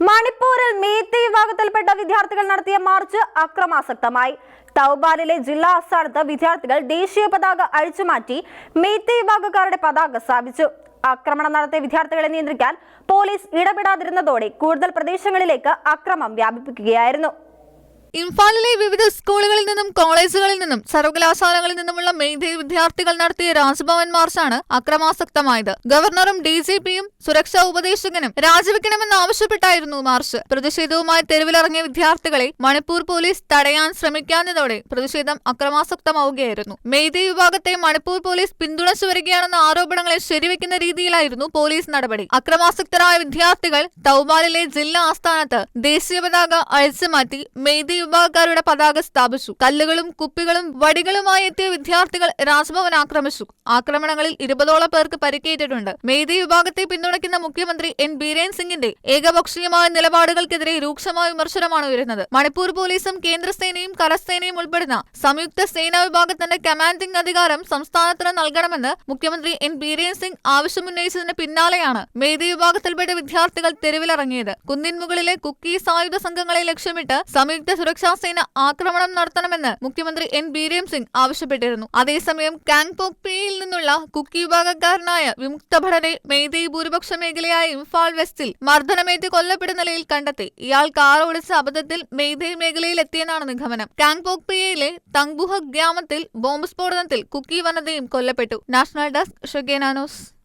മണിപ്പൂരിൽ മീത്തി വിഭാഗത്തിൽപ്പെട്ട വിദ്യാർത്ഥികൾ നടത്തിയ മാർച്ച് അക്രമാസക്തമായി. തൗബാലിലെ ജില്ലാ ആസ്ഥാനത്ത് വിദ്യാർത്ഥികൾ ദേശീയ പതാക അഴിച്ചുമാറ്റി മീത്തി വിഭാഗക്കാരുടെ പതാക സ്ഥാപിച്ചു. ആക്രമണം നടത്തിയ വിദ്യാർത്ഥികളെ നിയന്ത്രിക്കാൻ പോലീസ് ഇടപെടാതിരുന്നതോടെ കൂടുതൽ പ്രദേശങ്ങളിലേക്ക് അക്രമം വ്യാപിപ്പിക്കുകയായിരുന്നു. ഇംഫാലിലെ വിവിധ സ്കൂളുകളിൽ നിന്നും കോളേജുകളിൽ നിന്നും സർവകലാശാലകളിൽ നിന്നുമുള്ള മെയ്തേ വിദ്യാർത്ഥികൾ നടത്തിയ രാജ്ഭവൻ മാർച്ചാണ് അക്രമാസക്തമായത്. ഗവർണറും ഡി ജി പിയും സുരക്ഷാ ഉപദേശകനും രാജിവെക്കണമെന്ന് ആവശ്യപ്പെട്ടായിരുന്നു മാർച്ച്. പ്രതിഷേധവുമായി തെരുവിലിറങ്ങിയ വിദ്യാർത്ഥികളെ മണിപ്പൂർ പോലീസ് തടയാൻ ശ്രമിക്കാഞ്ഞതോടെ പ്രതിഷേധം അക്രമാസക്തമാവുകയായിരുന്നു. മേധി വിഭാഗത്തെ മണിപ്പൂർ പോലീസ് പിന്തുണച്ചു വരികയാണെന്ന ആരോപണങ്ങളെ ശരിവെക്കുന്ന രീതിയിലായിരുന്നു പോലീസ് നടപടി. അക്രമാസക്തരായ വിദ്യാർത്ഥികൾ തൗബാലിലെ ജില്ലാ ആസ്ഥാനത്ത് ദേശീയ പതാക അഴിച്ചുമാറ്റി മെയ്തേ വിഭാഗക്കാരുടെ പതാക സ്ഥാപിച്ചു. കല്ലുകളും കുപ്പികളും വടികളുമായി എത്തിയ വിദ്യാർത്ഥികൾ രാജ്ഭവൻ ആക്രമിച്ചു. ആക്രമണങ്ങളിൽ ഇരുപതോളം പേർക്ക് പരിക്കേറ്റിട്ടുണ്ട്. മേധി വിഭാഗത്തെ പിന്തുണയ്ക്കുന്ന മുഖ്യമന്ത്രി എൻ ബീരേൻ സിംഗിന്റെ ഏകപക്ഷീയമായ നിലപാടുകൾക്കെതിരെ രൂക്ഷമായ വിമർശനമാണ് ഉയരുന്നത്. മണിപ്പൂർ പോലീസും കേന്ദ്രസേനയും കരസേനയും ഉൾപ്പെടുന്ന സംയുക്ത സേനാ വിഭാഗത്തിന്റെ കമാൻഡിംഗ് അധികാരം സംസ്ഥാനത്തിന് നൽകണമെന്ന് മുഖ്യമന്ത്രി എൻ ബീരേൻ സിംഗ് ആവശ്യമുന്നയിച്ചതിന് പിന്നാലെയാണ് മേധി വിഭാഗത്തിൽപ്പെട്ട വിദ്യാർത്ഥികൾ തെരുവിലിറങ്ങിയത്. കുന്നിൻ മുകളിലെ ആയുധ സംഘങ്ങളെ ലക്ഷ്യമിട്ട് സംയുക്ത സുരക്ഷാ സേന ആക്രമണം നടത്തണമെന്ന് മുഖ്യമന്ത്രി എൻ ബീരേം സിംഗ് ആവശ്യപ്പെട്ടിരുന്നു. അതേസമയം കാങ്പോക് പിയിൽ നിന്നുള്ള കുക്കി വിഭാഗക്കാരനായ വിമുക്ത ഭടനെ മെയ്തേ ഭൂരിപക്ഷ മേഖലയായ ഇംഫാൾ വെസ്റ്റിൽ മർദ്ദനമേറ്റ് കൊല്ലപ്പെടുന്ന നിലയിൽ കണ്ടെത്തി. ഇയാൾ കാർ ഓടിച്ച അബദ്ധത്തിൽ മെയ്തേ മേഖലയിൽ എത്തിയെന്നാണ് നിഗമനം. കാങ്പോക് പിയയിലെ തങ്ബുഹ ഗ്രാമത്തിൽ ബോംബ് സ്ഫോടനത്തിൽ കുക്കി വനതയും കൊല്ലപ്പെട്ടു. National desk ഷൊഗേനാനോസ്